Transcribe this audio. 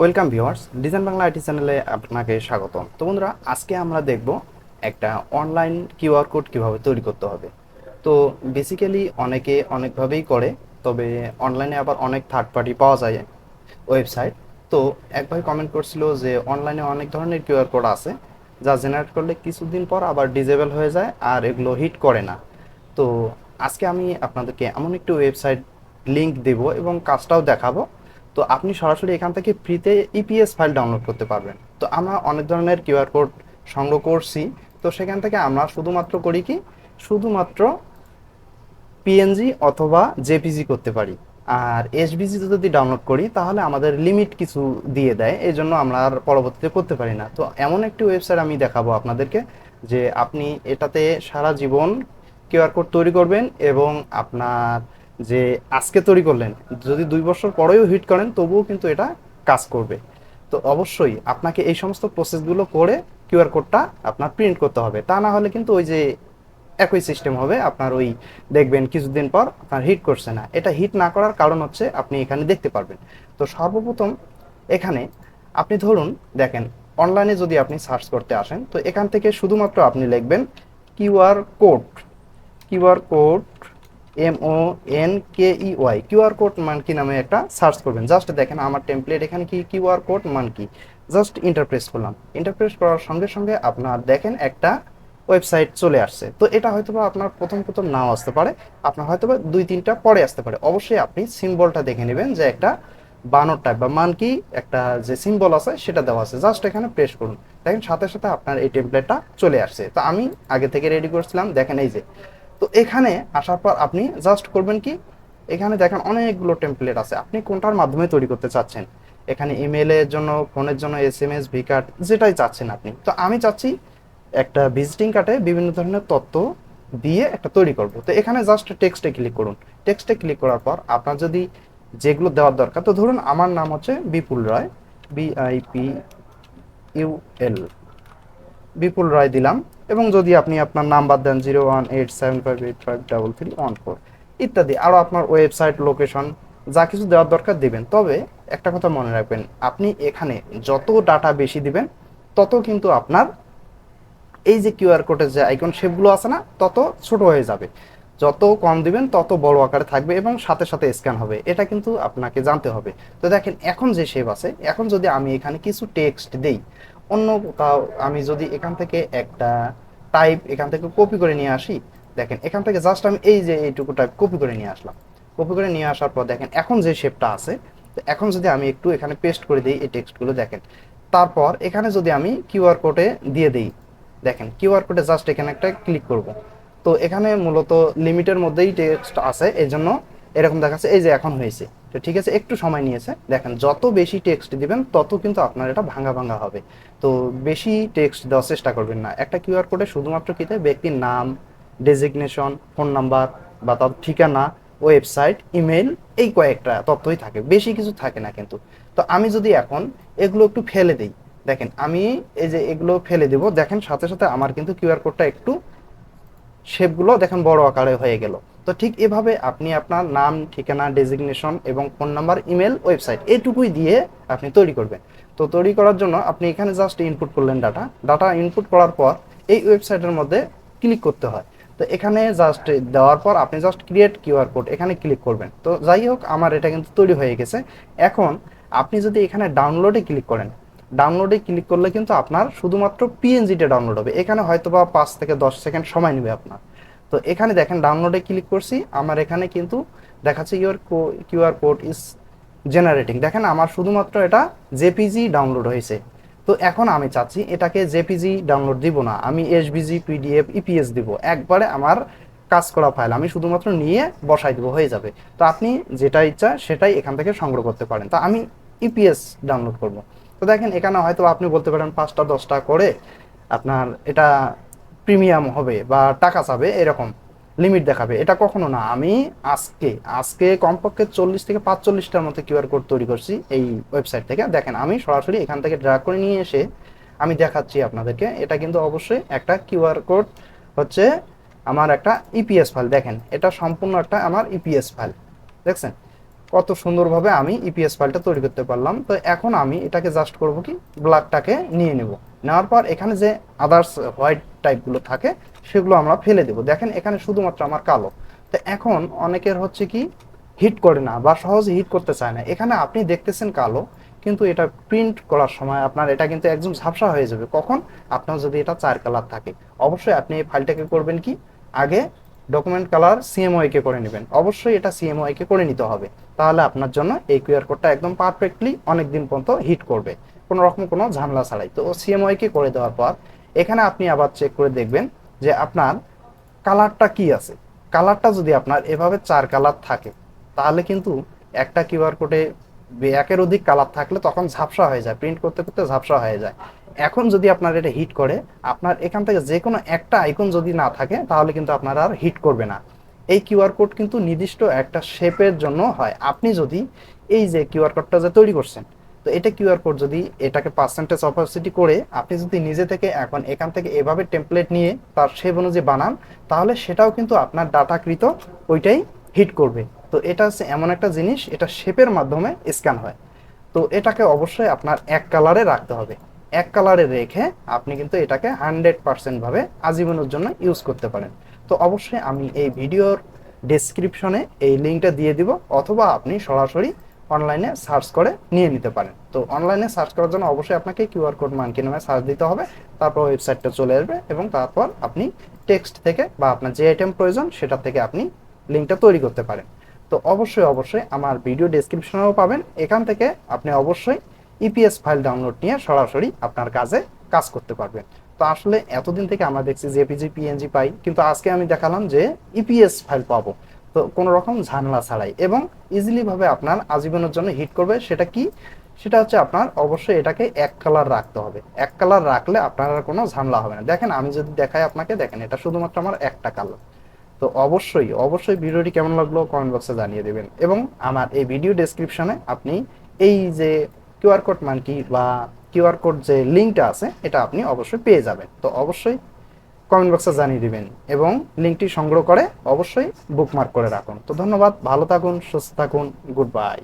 Welcome viewers design Bangla IT চ্যানেলে আপনাকে স্বাগতম। তো বন্ধুরা, আজকে আমরা দেখব একটা অনলাইন কিউআর কোড কীভাবে তৈরি করতে হবে। তো বেসিক্যালি অনেকে অনেকভাবেই করে, তবে অনলাইনে আবার অনেক থার্ড পার্টি পাওয়া যায় ওয়েবসাইট তো এক ভাই কমেন্ট করছিল যে অনলাইনে অনেক ধরনের কিউআর কোড আছে, যা জেনারেট করলে কিছুদিন পর আবার ডিজেবল হয়ে যায় আর এগুলো হিট করে না। তো আজকে আমি আপনাদেরকে এমন একটি ওয়েবসাইট লিঙ্ক দেব এবং কাজটাও দেখাবো। তো আপনি সরাসরি এখান থেকে ফ্রিতে ইপিএস ফাইল ডাউনলোড করতে পারবেন। তো আমরা অনেক ধরনের কিউআর কোড সংগ্রহ করছি। তো সেখান থেকে আমরা শুধুমাত্র করি কি? শুধুমাত্র পিএনজি অথবা জেপিজি করতে পারি। আর এসবিজি যদি ডাউনলোড করি, তাহলে আমাদের লিমিট কিছু দিয়ে দেয়। এই জন্য আমরা আর পরবর্তীতে করতে পারি না। তো এমন একটি ওয়েবসাইট আমি দেখাবো আপনাদেরকে, যে আপনি এটাতে সারা জীবন কিউআর কোড তৈরি করবেন এবং আপনার যে আজকে তৈরি করলেন, যদি দুই বছর পরেও হিট করেন, তবুও কিন্তু এটা কাজ করবে। তো অবশ্যই আপনাকে এই সমস্ত প্রসেসগুলো করে কিউআর কোডটা আপনার প্রিন্ট করতে হবে। তা না হলে কিন্তু ওই যে একই সিস্টেম হবে, আপনার ওই দেখবেন কিছুদিন পর আপনার হিট করছে না। এটা হিট না করার কারণ হচ্ছে আপনি এখানে দেখতে পারবেন। তো সর্বপ্রথম এখানে আপনি ধরুন, দেখেন অনলাইনে যদি আপনি সার্চ করতে আসেন, তো এখান থেকে শুধুমাত্র আপনি লিখবেন QR code QR code M O N K E Y QR code monkey নামে একটা সার্চ করবেন। জাস্ট দেখেন আমার টেমপ্লেট এখানে কি QR code monkey just enter press করলাম। ইন্টারপ্রেস করার সঙ্গে সঙ্গে আপনার দেখেন একটা ওয়েবসাইট চলে আসছে। তো এটা হয়তোবা আপনার প্রথম প্রথম নাও আসতে পারে। আপনার হয়তোবা দুই তিনটা পরে আসতে পারে। অবশ্যই আপনি সিম্বলটা দেখে নেবেন যে একটা বানর টাইপ বা মানকি একটা যে সিম্বল আছে, সেটা দেওয়া আছে। জাস্ট এখানে প্রেস করুন। দেখেন সাথে সাথে আপনার এই টেমপ্লেটটা চলে আসছে। তো আমি আগে থেকে রেডি করছিলাম। দেখেন এই যে তো এখানে আসার পর আপনি জাস্ট করবেন কি, এখানে দেখেন অনেকগুলো টেমপ্লেট আছে। আপনি কোনটার মাধ্যমে তৈরি করতে চাচ্ছেন? এখানে ইমেলের জন্য ফোনের জন্য S M S V card যেটাই চাচ্ছেন আপনি। তো আমি চাচ্ছি একটা ভিজিটিং কার্ডে বিভিন্ন ধরনের তথ্য দিয়ে একটা তৈরি করব। তো এখানে জাস্ট টেক্সটে ক্লিক করুন। টেক্সটে ক্লিক করার পর আপনার যদি যেগুলো দেওয়ার দরকার, তো ধরুন আমার নাম হচ্ছে বিপুল রায় বিআইপি ইউএল বিপুল রায় দিলাম। এবং যদি আপনি আপনার নাম্বার দেন zero one eight seven five eight five double three one four ইত্যাদি। আরও আপনার ওয়েবসাইট, লোকেশন, যা কিছু দেওয়ার দরকার দিবেন। তবে একটা কথা মনে রাখবেন, আপনি এখানে যত ডাটা বেশি দিবেন, তত কিন্তু আপনার এই যে কিউআর কোডের যে আইকন শেপগুলো আছে না, তত ছোট হয়ে যাবে। যত কম দিবেন, তত বড় আকারে থাকবে এবং সাথে সাথে স্ক্যান হবে। এটা কিন্তু আপনাকে জানতে হবে। তো দেখেন, এখন যে শেপ আছে, এখন যদি আমি এখানে কিছু টেক্সট দেই অন্য কোথাও আমি যদি এখান থেকে একটা টাইপ এখান থেকে কপি করে নিয়ে আসি, দেখেন এখান থেকে জাস্ট আমি এই যে এইটুকু টাইপ কপি করে নিয়ে আসলাম। কপি করে নিয়ে আসার পর দেখেন এখন যে শেপটা আছে, তো এখন যদি আমি একটু এখানে পেস্ট করে দিই এই টেক্সটগুলো দেখেন। তারপর এখানে যদি আমি কিউআর কোডে দিয়ে দিই, দেখেন কিউআর কোডে জাস্ট এখানে একটা ক্লিক করব। তো এখানে মূলত লিমিটের মধ্যেই টেক্সট আছে এই জন্য এরকম দেখাচ্ছে, এই যে এখন হয়েছে। তো ঠিক আছে, একটু সময় নিয়েছে। দেখেন, যত বেশি টেক্সট দিবেন, তত কিন্তু আপনার এটা ভাঙা ভাঙা হবে। তো বেশি টেক্সট দেওয়ার চেষ্টা করবেন না। একটা কিউআর কোডে শুধুমাত্র কিতে ব্যক্তির নাম ডেজিগনেশন ফোন নাম্বার বা তার ঠিকানা ওয়েবসাইট ইমেল এই কয়েকটা তথ্যই থাকে। বেশি কিছু থাকে না কিন্তু। তো আমি যদি এখন এগুলো একটু ফেলে দিই, দেখেন, আমি এই যে এগুলো ফেলে দেব, দেখেন, সাথে সাথে আমার কিন্তু কিউআর কোডটা একটু শেপগুলো দেখেন, বড় আকারে হয়ে গেল। তো ঠিক এভাবে আপনি আপনার নাম, ঠিকানা ডেজিগনেশন এবং ফোন নাম্বার ইমেল ওয়েবসাইট এটুকুই দিয়ে আপনি তৈরি করবেন। তো তৈরি করার জন্য আপনি এখানে জাস্ট ইনপুট করলেন ডাটা ডাটা ইনপুট করার পর এই ওয়েবসাইটের মধ্যে ক্লিক করতে হয়। তো এখানে জাস্ট দেওয়ার পর আপনি জাস্ট ক্রিয়েট কিউআর কোড এখানে ক্লিক করবেন। তো যাই হোক, আমার এটা কিন্তু তৈরি হয়ে গেছে। এখন আপনি যদি এখানে ডাউনলোডে ক্লিক করেন ডাউনলোডে ক্লিক করলে কিন্তু আপনার শুধুমাত্র পিএনজিটা ডাউনলোড হবে। এখানে হয়তো বা পাঁচ থেকে দশ সেকেন্ড সময় নেবে আপনার। তো এখানে দেখেন ডাউনলোডে ক্লিক করছি। আমার এখানে কিন্তু দেখাচ্ছে your QR code is generating দেখেন, আমার শুধুমাত্র এটা জেপিজি ডাউনলোড হয়েছে। তো এখন আমি চাচ্ছি, এটাকে জেপিজি ডাউনলোড দিব না। আমি এসবিজি পিডিএফ ইপিএস দিব। একবারে আমার কাজ করা ফাইল আমি শুধুমাত্র নিয়ে বসাই দিব, হয়ে যাবে। তো আপনি যেটা ইচ্ছা সেটাই এখান থেকে সংগ্রহ করতে পারেন। তো আমি ইপিএস ডাউনলোড করব। তো দেখেন, এখানে হয়তো আপনি বলতে পারেন পাঁচটা, দশটা করে আপনার এটা প্রিমিয়াম হবে বা টাকা চাবে, এরকম লিমিট দেখাবে। এটা কখনো না। আমি আজকে আজকে কমপক্ষে চল্লিশ থেকে পাঁচচল্লিশটার মতো কিউআর কোড তৈরি করছি এই ওয়েবসাইট থেকে। দেখেন, আমি সরাসরি এখান থেকে ড্রা করে নিয়ে এসে আমি দেখাচ্ছি আপনাদেরকে। এটা কিন্তু অবশ্যই একটা কিউআর কোড হচ্ছে আমার একটা ইপিএস ফাইল দেখেন, এটা সম্পূর্ণ একটা আমার ইপিএস ফাইল দেখছেন? কত সুন্দরভাবে আমি ইপিএস ফাইলটা তৈরি করতে পারলাম। তো এখন আমি এটাকে জাস্ট করব কি? ব্ল্যাকটাকে নিয়ে নেব। নেওয়ার পর এখানে যে আদার্স হোয়াইট টাইপগুলো থাকে, সেগুলো আমরা ফেলে দেব। দেখেন এখানে শুধুমাত্র আমার কালো। তো এখন অনেকের হচ্ছে কি হিট করে না বা সহজে হিট করতে চায় না। এখানে আপনি দেখতেছেন কালো, কিন্তু এটা প্রিন্ট করার সময় আপনার এটা কিন্তু একদম ঝাপসা হয়ে যাবে। কখন? আপনার যদি এটা চার কালার থাকে। অবশ্যই আপনি এই ফাইলটাকে করবেন কি? আগে ডকুমেন্ট কালার সিএমওয়াই কে করে নেবেন। অবশ্যই এটা সিএমওয়াই কে করে নিতে হবে। তাহলে আপনার জন্য এই কিউআর কোডটা একদম পারফেক্টলি অনেক দিন পর্যন্ত হিট করবে। কোনো রকম কোনো ঝামেলা ছাড়াই। তো সিএমওয়াই কে করে দেওয়ার পর, এখানে আপনি আবার চেক করে দেখবেন যে আপনার কালারটা কি আছে। কালারটা যদি আপনার এভাবে চার কালার থাকে, তাহলে কিন্তু একটা কিউআর কোডে একের অধিক কালার থাকলে তখন ঝাপসা হয়ে যায় প্রিন্ট করতে করতে ঝাপসা হয়ে যায়। এখন যদি আপনার এটা হিট করে, আপনার এখান থেকে যে কোনো একটা আইকন যদি না থাকে, তাহলে কিন্তু আপনার আর হিট করবে না। এই কিউআর কোড কিন্তু নির্দিষ্ট একটা শেপের জন্য হয়। আপনি যদি এই যে কিউআর কোডটা যে তৈরি করছেন তো এটা কিউআর কোড যদি এটাকে পার্সেন্টেজ অপাসিটি করে আপনি যদি নিজে থেকে এখন এখান থেকে এভাবে টেমপ্লেট নিয়ে তার শেপ অনুযায়ী বানান, তাহলে সেটাও কিন্তু আপনার ডাটাকৃত ওইটাই হিট করবে। তো এটা হচ্ছে এমন একটা জিনিস, এটা শেপের মাধ্যমে স্ক্যান হয়। তো এটাকে অবশ্যই আপনার এক কালারে রাখতে হবে। এক কালারে রেখে আপনি কিন্তু এটাকে হান্ড্রেড পার্সেন্ট ভাবে আজীবনের জন্য ইউজ করতে পারেন। তো অবশ্যই আমি এই ভিডিওর ডেসক্রিপশনে এই লিঙ্কটা দিয়ে দিব, অথবা আপনি সরাসরি অনলাইনে সার্চ করে নিয়ে নিতে পারেন। তো অনলাইনে সার্চ করার জন্য অবশ্যই আপনাকে কিউআর কোড মানকি নামে সার্চ দিতে হবে, তারপর ওয়েবসাইটটা চলে আসবে এবং তারপর আপনি টেক্সট থেকে বা আপনার যে আইটেম প্রয়োজন সেটা থেকে আপনি লিঙ্কটা তৈরি করতে পারেন। তো অবশ্যই অবশ্যই আমার ভিডিও ডেসক্রিপশনেও পাবেন। এখান থেকে আপনি অবশ্যই ইপিএস ফাইল ডাউনলোড নিয়ে সরাসরি আপনার কাজে কাজ করতে পারবেন। তো আসলে এতদিন থেকে আমরা দেখছি জেপিজি পিএনজি পাই, কিন্তু আজকে আমি দেখালাম যে ইপিএস ফাইল পাবো। তো কোনো রকম ঝামেলা ছাড়াই। এবং ইজিলি ভাবে আপনার আজীবনের জন্য হিট করবে সেটা কি? সেটা হচ্ছে আপনার অবশ্যই এটাকে এক কালার রাখতে হবে। এক কালার রাখলে আপনার আর কোনো ঝামেলা হবে না। দেখেন, আমি যদি দেখাই আপনাকে, দেখেন, এটা শুধুমাত্র আমার একটা কালার তো অবশ্যই অবশ্যই ভিডিওটি কেমন লাগল কমেন্ট বক্সে জানিয়ে দেবেন। এবং আমার এই ভিডিও ডেসক্রিপশনে আপনি এই যে কিউআর কোড মানকি বা কিউআর কোড যে লিঙ্কটা আছে, এটা আপনি অবশ্যই পেয়ে যাবেন। তো অবশ্যই কমেন্ট বক্সে জানিয়ে দিবেন এবং লিঙ্কটি সংগ্রহ করে অবশ্যই বুকমার্ক করে রাখুন। তো ধন্যবাদ, ভালো থাকুন, সুস্থ থাকুন গুড বাই